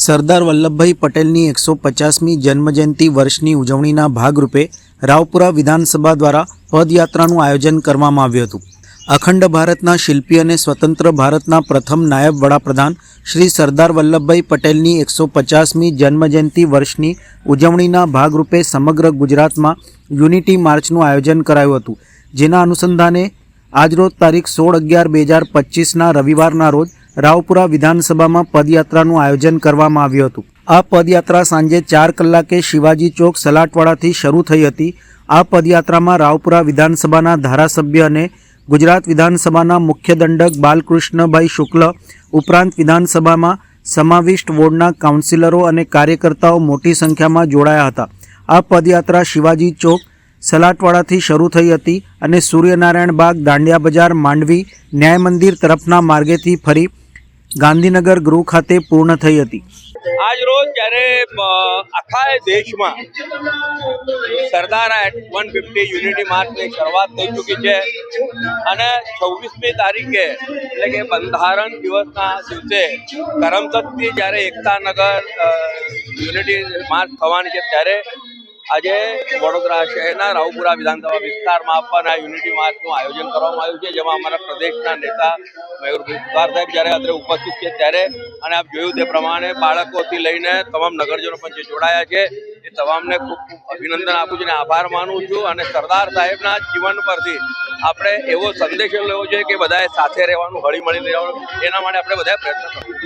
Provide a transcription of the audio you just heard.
સરદાર વલ્લભભાઈ પટેલની એકસો પચાસમી જન્મજયંતિ વર્ષની ઉજવણીના ભાગરૂપે રાવપુરા વિધાનસભા દ્વારા પદયાત્રાનું આયોજન કરવામાં આવ્યું હતું. અખંડ ભારતના શિલ્પી અને સ્વતંત્ર ભારતના પ્રથમ નાયબ વડાપ્રધાન શ્રી સરદાર વલ્લભભાઈ પટેલની એકસો પચાસમી જન્મજયંતિ વર્ષની ઉજવણીના ભાગરૂપે સમગ્ર ગુજરાતમાં યુનિટી માર્ચનું આયોજન કરાયું હતું. જેના અનુસંધાને આજરોજ તારીખ સોળ અગિયાર બે હજાર પચીસના રવિવારના રોજ રાવપુરા વિધાનસભામાં પદયાત્રાનું આયોજન કરવામાં આવ્યું હતું. આ પદયાત્રા સાંજે ચાર કલાકે શિવાજી ચોક સલાટવાડાથી શરૂ થઈ હતી. આ પદયાત્રામાં રાવપુરા વિધાનસભાના ધારાસભ્ય અને ગુજરાત વિધાનસભાના મુખ્ય દંડક બાલકૃષ્ણભાઈ શુક્લ, ઉપરાંત વિધાનસભામાં સમાવિષ્ટ વોર્ડના કાઉન્સિલરો અને કાર્યકર્તાઓ મોટી સંખ્યામાં જોડાયા હતા. આ પદયાત્રા શિવાજી ચોક સલાટવાડાથી શરૂ થઈ હતી અને સૂર્યનારાયણ બાગ દાંડિયા બજાર માંડવી ન્યાય મંદિર તરફના માર્ગેથી ફરી ગાંધીનગર ગૃહ ખાતે પૂર્ણ થઈ હતી. આજ રોજ જ્યારે આખા દેશમાં Sardar at one fifty unity માર્ચની શરૂઆત થઈ ચૂકી છે અને છવ્વીસમી તારીખે, એટલે કે બંધારણ દિવસના દિવસે કરમસદથી જ્યારે એકતાનગર યુનિટી માર્ચ થવાની છે ત્યારે આજે વડોદરા શહેરના રાવપુરા વિધાનસભા વિસ્તારમાં પણ આ યુનિટી માર્ચનું આયોજન કરવામાં આવ્યું છે, જેમાં અમારા પ્રદેશના નેતા મયુરભાઈ સુતાર સાહેબ જ્યારે અત્રે ઉપસ્થિત છે ત્યારે, અને આપ જોયું તે પ્રમાણે બાળકોથી લઈને તમામ નગરજનો પણ જે જોડાયા છે, એ તમામને ખૂબ અભિનંદન આપું છું અને આભાર માનું છું અને સરદાર સાહેબના જીવન પરથી આપણે એવો સંદેશો લેવો જોઈએ કે બધાએ સાથે રહેવાનું હળી મળી રહેવાનું, એના માટે આપણે બધાએ પ્રયત્ન કરવો.